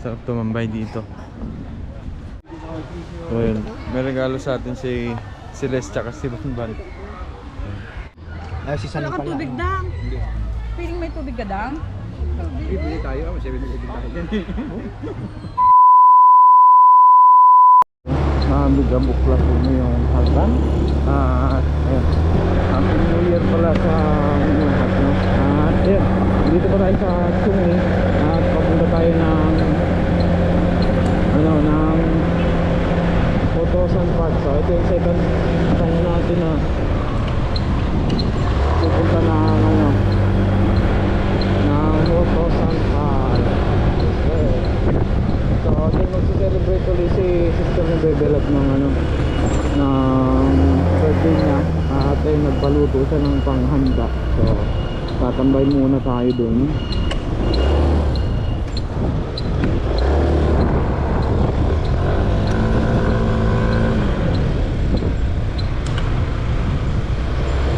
Sarap tumambay dito. So, yun. May regalo sa atin si Celeste tsaka si Banban. Ay, si Sunny Wala kang tubig dang. Feeling may tubig ka dang? Bibili tayo. Mas bibili tayo dyan. Mahamig ang bukla po niyo yung hagdan. At, ayun. Happy New Year pala sa inyo lahat, no? At, ayun. Dito pa tayo sa Chungni. At papunta tayo ng ano, ng Potosan Park. So, ito yung second time natin na pupunta na ano, ng Potosan Park. Okay. So, doon magse-celebrate ulit si Love ng ano, ng birthday niya. At ay nagpaluto siya ng panghanda. So, tatambay muna tayo doon.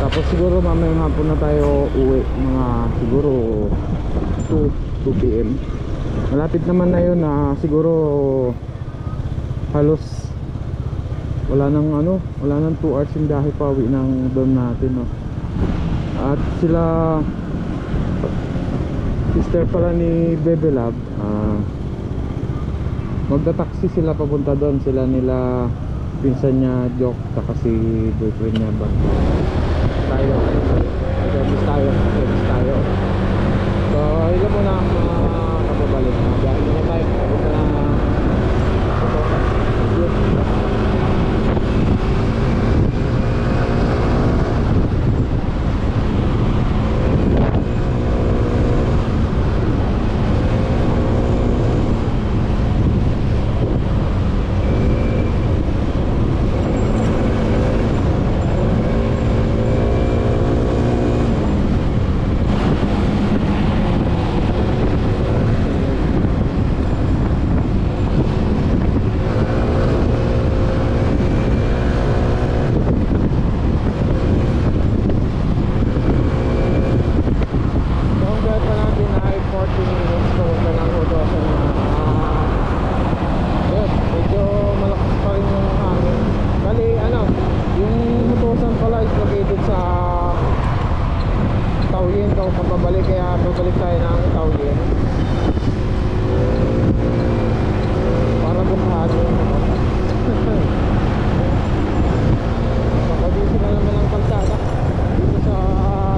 Tapos siguro mamayang hapon na tayo uwi mga siguro 2, 2 p.m. Malapit naman na yun na siguro halos wala nang ano, wala nang 2 hours yung dahil pawi ng dorm natin no. At sila sister pala ni Bebe Lab ah magta-taxi sila papunta doon. Sila nila pinsan niya Joke saka si boyfriend niya Bang. Tayo Service tayo Service tayo So ilan mo na ang mga kapabalik na Dahil na tayo Papunta na So ang drive pa natin ay 40 minutes Papunta ng Hodosan na ah, Yun, medyo malakas pa rin yung hangin Bali ano, yung Hodosan pala is located sa Taulin Kung pabalik kaya babalik tayo ng Taulin Para bukhado Papadisi na naman ang kalsada Dito sa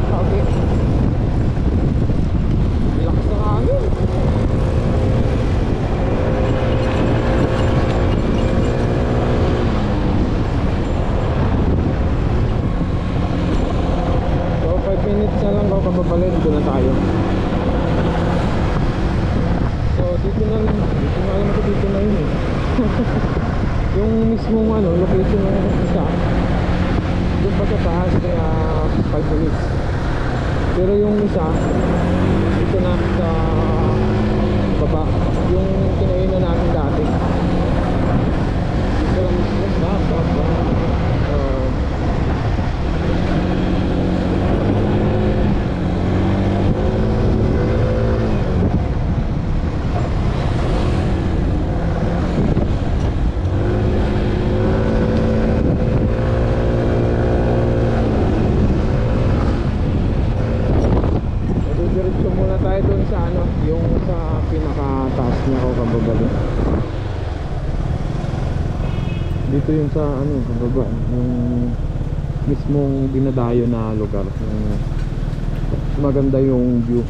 Taulin Lakas ng hangin. So 5 minutes na lang ako kababalik dito na tayo. So dito na lang, dito na alam ko dito na yun eh. yung mismong ano, location ng isa. Doon pa sa taas kaya 5 minutes. Pero yung isa, dito na sa baba. Yung kinainan natin dati. Dito lang mismo baba. Uh, Diretso muna tayo dun sa ano, yung sa pinakataas niya ako kababalik. Dito yung sa ano, kababa, yung mismong dinadayo na lugar. Yung maganda yung view.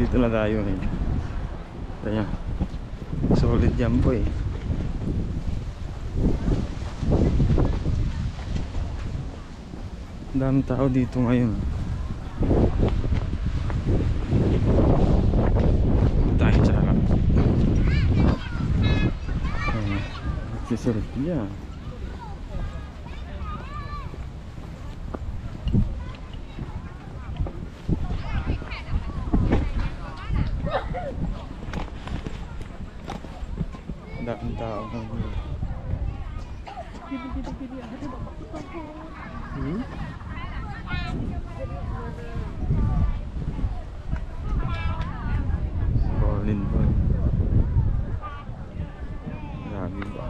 Nandito na tayo ngayon. Kaya, solid yan po eh. Daming tao dito ngayon. Tayo sa harap. Ayan, Nagsiselfie niya. Ang daming tao ngayon. Hmm? Rolling pa. Grabe ba?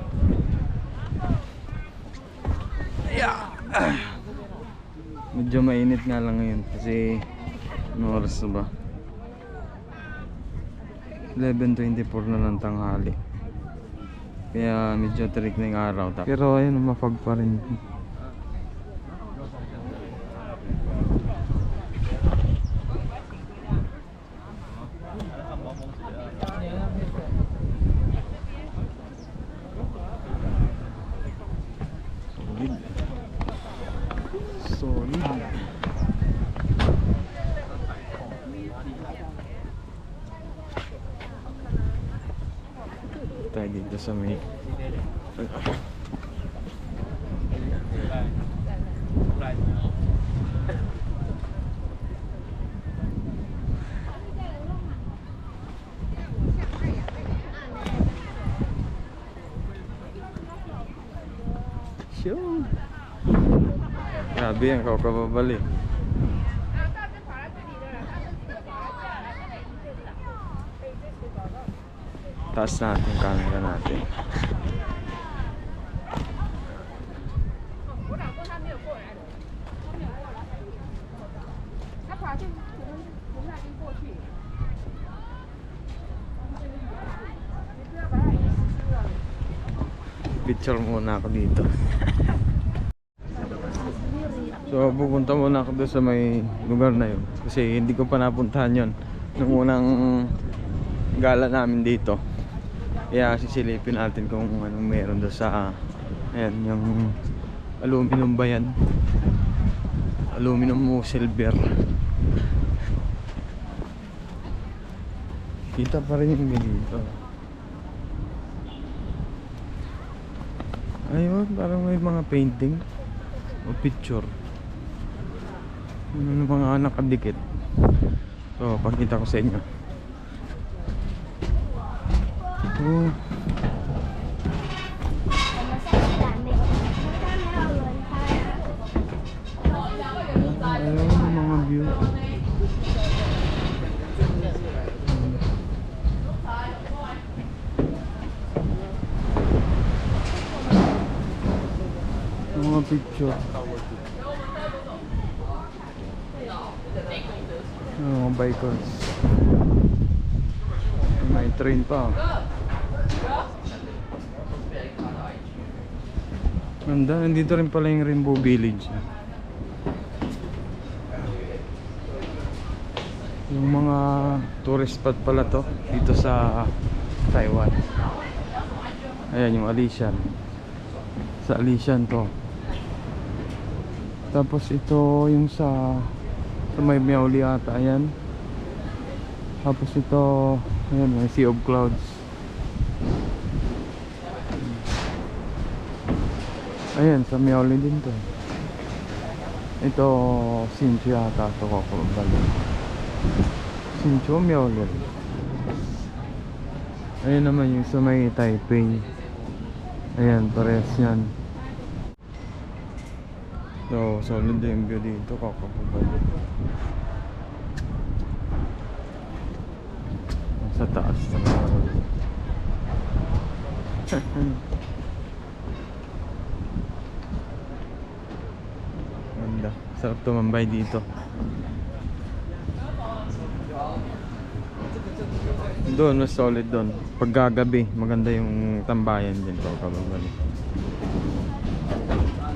Yeah. Medyo mainit nga lang ngayon kasi ano oras na ba? 11.24 na lang tanghali. Kaya medyo trick na yung araw. Pero ayun, mapag pa rin. some me. ชิวหน้าเบี้ยงเขาก็บาบลี Taas natin yung camera natin. Picture muna ako dito. So pupunta muna ako doon sa may lugar na yun Kasi hindi ko pa napuntahan yun Nung unang gala namin dito Kaya sisilipin natin kung anong meron doon sa Ayan yung aluminum ba yan? Aluminum mo silver. Kita pa rin yung dito Ayun parang may mga painting o picture. Ano mga nakadikit. So pakita ko sa inyo oh, ayun mga view. Mga picture. Mga bikers. May train pa Ganda, nandito rin pala yung Rainbow Village. Yung mga tourist spot pala to Dito sa Taiwan. Ayan yung Alishan. Sa Alishan to. Tapos ito yung sa sa may Miauli ata ayan. Tapos ito ayan may Sea of Clouds ayan sa Miauli din to. Ito Sincho yata ito ko Sincho Miauli ayan naman yung sa may Taipei. Ayan parehas yan. So, solid din yung view dito, kakapabalik. talaga sarap tumambay dito. Doon mas solid doon. Paggagabi maganda yung tambayan din. Ko kababali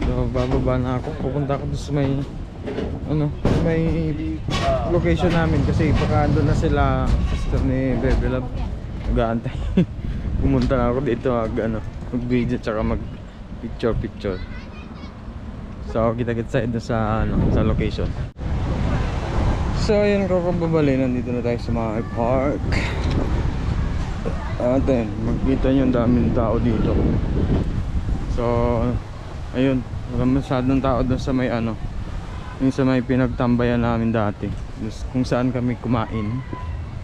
so bababa na ako. Pupunta ako sa may ano may location namin. Kasi baka doon na sila sister ni Bebe Love. Nagaantay. Pumunta na ako dito mag ano mag video tsaka mag picture picture. So, kita-kits sa doon sa ano, sa location. So, ayun ko kababali. Nandito na tayo sa mga park. At ayun, magkita nyo ang daming tao dito. So, ayun. Wala masyadong tao doon sa may ano. Yung sa may pinagtambayan namin dati. Kung saan kami kumain.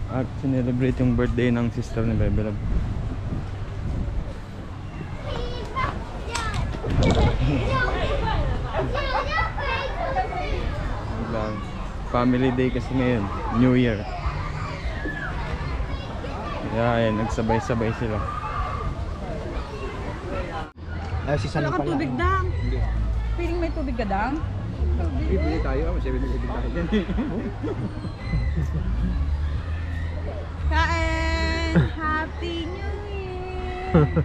At sinelebrate yung birthday ng sister ni Bebe Lang. Family day kasi ngayon, New Year. Kaya ayan, nagsabay-sabay sila. Ay, si kang pala. tubig. Hindi. Feeling may tubig ka dang? Bibili tayo, ah, may 7-Eleven tayo dyan. Kain! Happy New Year!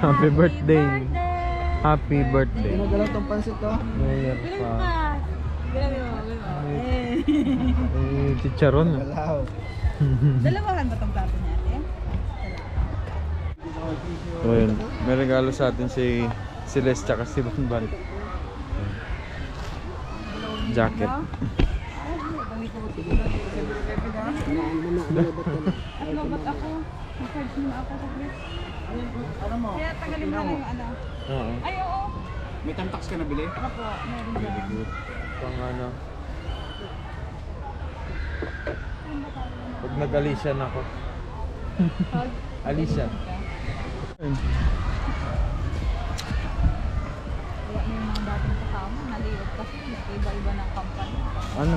Happy birthday. Happy birthday. Pinagalaw tong pansit to. New Year Bilang pa. Bilang mo, bilang mo. Eh. Chicharon. Galaw. Dalawahan ba itong plato niya, ate? So, yun. May regalo sa atin si Celeste tsaka si Banban. Jacket. At lobat ako. Mag-charge mo na ako sa clip. Alam mo, Kaya tagalin mo na yung ano. Oo. Ay, oo. may tamtax ka na bili? Ako po, meron dyan. Pang ano. Pag nag-Alician ako. Kasi iba-iba ng company. Ano?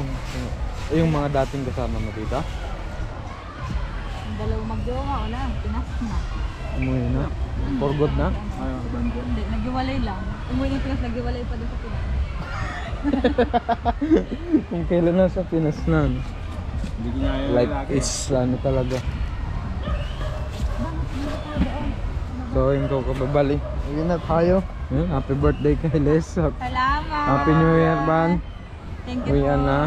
Yung mga dating kasama mo dito? Yung dalawang magjowa, wala, pinas na. Umuwi na? For good na? Bando. Hindi, nagiwalay lang. Umuwi ng Pinas, nagiwalay pa doon sa Pinas. Kung kailan na sa Pinas na. no? Hindi Life is ano talaga. So, yun ko kababali. Ayun na tayo. Ayun, happy birthday kay Les. Salamat! Happy New Year, Ban. Thank you Uwian po. na.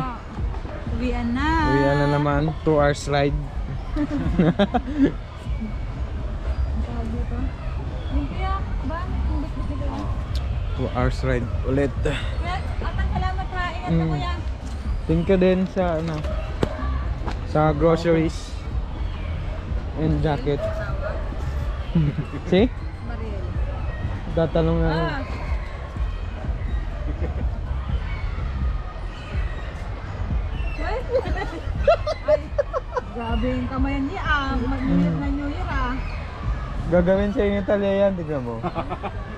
Uwian na. Uwi na naman. 2 hours ride. Dito? Thank you, Ban. Ang bit-bit nito. 2 hours ride ulit. Kuya, atang salamat ha. Ingat ka Mm. kuya. Thank you din sa ano sa groceries and jacket. See? Mariel. Tatanong na. Ah. Ay, grabe yung kamayan niya ah. Year na New Year ah. Gagawin sa inyo talya yan, tignan mo.